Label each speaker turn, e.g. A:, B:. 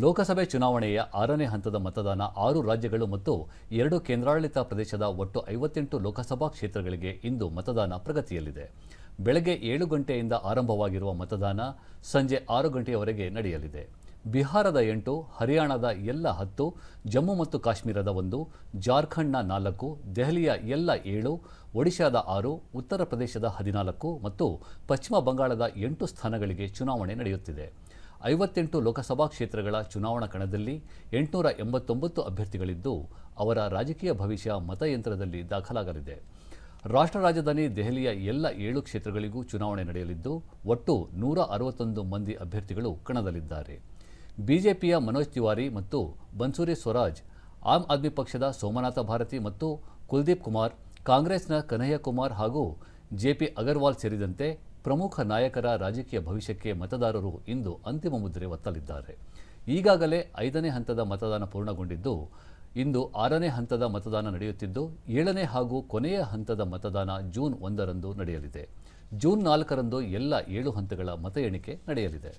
A: ಲೋಕಸಭೆ ಚುನಾವಣೆಯ ಆರನೇ ಹಂತದ ಮತದಾನ ಆರು ರಾಜ್ಯಗಳು ಮತ್ತು ಎರಡು ಕೇಂದ್ರಾಡಳಿತ ಪ್ರದೇಶದ ಒಟ್ಟು ಐವತ್ತೆಂಟು ಲೋಕಸಭಾ ಕ್ಷೇತ್ರಗಳಿಗೆ ಇಂದು ಮತದಾನ ಪ್ರಗತಿಯಲ್ಲಿದೆ. ಬೆಳಗ್ಗೆ ಏಳು ಗಂಟೆಯಿಂದ ಆರಂಭವಾಗಿರುವ ಮತದಾನ ಸಂಜೆ ಆರು ಗಂಟೆಯವರೆಗೆ ನಡೆಯಲಿದೆ. ಬಿಹಾರದ ಎಂಟು, ಹರಿಯಾಣದ ಎಲ್ಲ ಹತ್ತು, ಜಮ್ಮು ಮತ್ತು ಕಾಶ್ಮೀರದ ಒಂದು, ಜಾರ್ಖಂಡ್ನ ನಾಲ್ಕು, ದೆಹಲಿಯ ಎಲ್ಲ ಏಳು, ಒಡಿಶಾದ ಆರು, ಉತ್ತರ ಪ್ರದೇಶದ ಹದಿನಾಲ್ಕು ಮತ್ತು ಪಶ್ಚಿಮ ಬಂಗಾಳದ ಎಂಟು ಸ್ಥಾನಗಳಿಗೆ ಚುನಾವಣೆ ನಡೆಯುತ್ತಿದೆ. ಐವತ್ತೆಂಟು ಲೋಕಸಭಾ ಕ್ಷೇತ್ರಗಳ ಚುನಾವಣಾ ಕಣದಲ್ಲಿ ಎಂಟುನೂರ ಎಂಬತ್ತೊಂಬತ್ತು ಅಭ್ಯರ್ಥಿಗಳಿದ್ದು, ಅವರ ರಾಜಕೀಯ ಭವಿಷ್ಯ ಮತಯಂತ್ರದಲ್ಲಿ ದಾಖಲಾಗಲಿದೆ. ರಾಷ್ಟ್ರ ರಾಜಧಾನಿ ದೆಹಲಿಯ ಎಲ್ಲ ಏಳು ಕ್ಷೇತ್ರಗಳಿಗೂ ಚುನಾವಣೆ ನಡೆಯಲಿದ್ದು, ಒಟ್ಟು ನೂರ ಅರವತ್ತೊಂದು ಮಂದಿ ಅಭ್ಯರ್ಥಿಗಳು ಕಣದಲ್ಲಿದ್ದಾರೆ. ಬಿಜೆಪಿಯ ಮನೋಜ್ ತಿವಾರಿ ಮತ್ತು ಬನ್ಸೂರಿ ಸ್ವರಾಜ್, ಆಮ್ ಆದ್ಮಿ ಪಕ್ಷದ ಸೋಮನಾಥ ಭಾರತಿ ಮತ್ತು ಕುಲ್ದೀಪ್ ಕುಮಾರ್, ಕಾಂಗ್ರೆಸ್ನ ಕನ್ಹಯ್ಯ ಕುಮಾರ್ ಹಾಗೂ ಜೆಪಿ ಅಗರ್ವಾಲ್ ಸೇರಿದಂತೆ ಪ್ರಮುಖ ನಾಯಕರ ರಾಜಕೀಯ ಭವಿಷ್ಯಕ್ಕೆ ಮತದಾರರು ಇಂದು ಅಂತಿಮ ಮುದ್ರೆ ಒತ್ತಲಿದ್ದಾರೆ. ಈಗಾಗಲೇ ಐದನೇ ಹಂತದ ಮತದಾನ ಪೂರ್ಣಗೊಂಡಿದ್ದು, ಇಂದು ಆರನೇ ಹಂತದ ಮತದಾನ ನಡೆಯುತ್ತಿದ್ದು, ಏಳನೇ ಹಾಗೂ ಕೊನೆಯ ಹಂತದ ಮತದಾನ ಜೂನ್ ಒಂದರಂದು ನಡೆಯಲಿದೆ. ಜೂನ್ ನಾಲ್ಕರಂದು ಎಲ್ಲ ಏಳು ಹಂತಗಳ ಮತ ಎಣಿಕೆ ನಡೆಯಲಿದೆ.